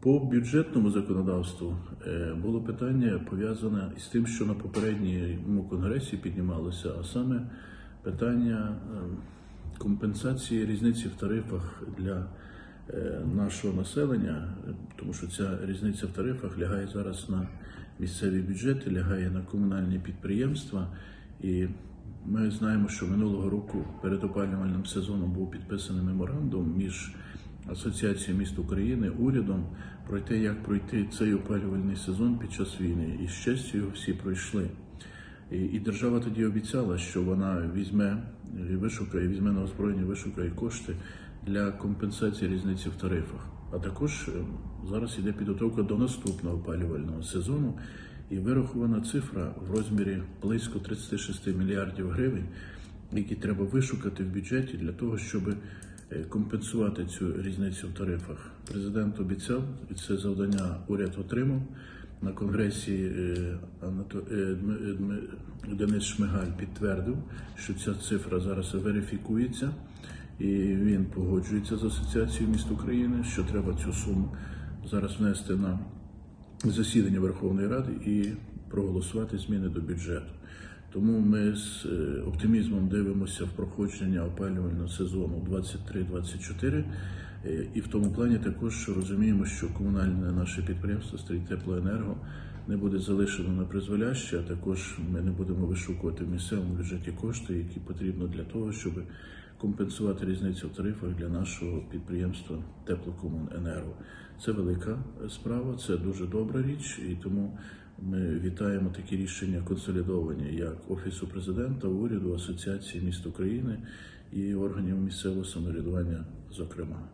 По бюджетному законодавству е, було питання пов'язане із тим, що на попередньому конгресі піднімалося, а саме питання е, компенсації різниці в тарифах для е, нашого населення, тому що ця різниця в тарифах лягає зараз на місцеві бюджети, лягає на комунальні підприємства. І ми знаємо, що минулого року перед опалювальним сезоном був підписаний меморандум між Асоціацією міст України, урядом про те, як пройти цей опалювальний сезон під час війни. І з його всі пройшли. І, і держава тоді обіцяла, що вона візьме і вишукає, візьме на озброєння, вишукає кошти для компенсації різниці в тарифах. А також е, зараз іде підготовка до наступного опалювального сезону, і вирахована цифра в розмірі близько 36 мільярдів гривень, які треба вишукати в бюджеті для того, щоб е, компенсувати цю різницю в тарифах. Президент обіцяв, і це завдання уряд отримав. На конгресі е, е, е, Денис Шмигаль підтвердив, що ця цифра зараз верифікується, і він погоджується з Асоціацією міст України, що треба цю суму зараз внести на засідання Верховної Ради і проголосувати зміни до бюджету. Тому ми з е, оптимізмом дивимося в проходження опалювального сезону 23-24. Е, І в тому плані також розуміємо, що комунальне наше підприємство «Стрій Теплоенерго не буде залишено на призволяще, а також ми не будемо вишукувати в місцевому бюджеті кошти, які потрібно для того, щоб компенсувати різницю в тарифах для нашого підприємства Теплокомуненерго. Це велика справа, це дуже добра річ, і тому ми вітаємо такі рішення консолідовані як Офісу президента, уряду, Асоціації міст України і органів місцевого самоврядування, зокрема.